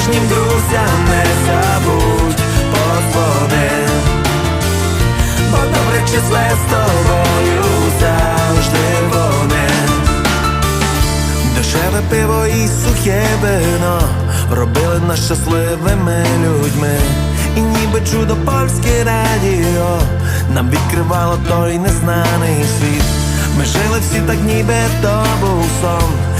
справжнім друзям не забудь подзвони. Бо добре числе з тобою завжди вони. Дешеве пиво і сухе вино робили нас щасливими людьми. І ніби чудо польське радіо нам відкривало той незнаний світ. Ми жили всі так, ніби то був сон,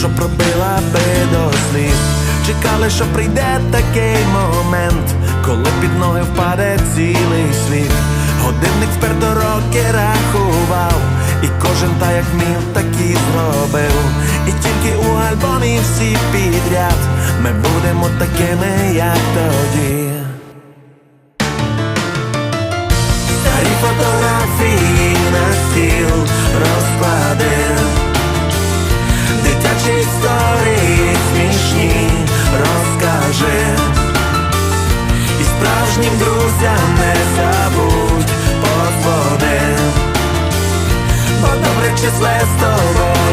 що пробила би до сліз Чекали, що прийде такий момент, коли під ноги впаде цілий світ. Годинник вперто роки рахував, і кожен та як міг, так і зробив. І тільки у альбомі всі підряд ми будемо такими, як тоді. Старі фотографії на стіл розкладив. Справжнім друзям не забудь подзвони. Бо добре числе з тобою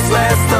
this last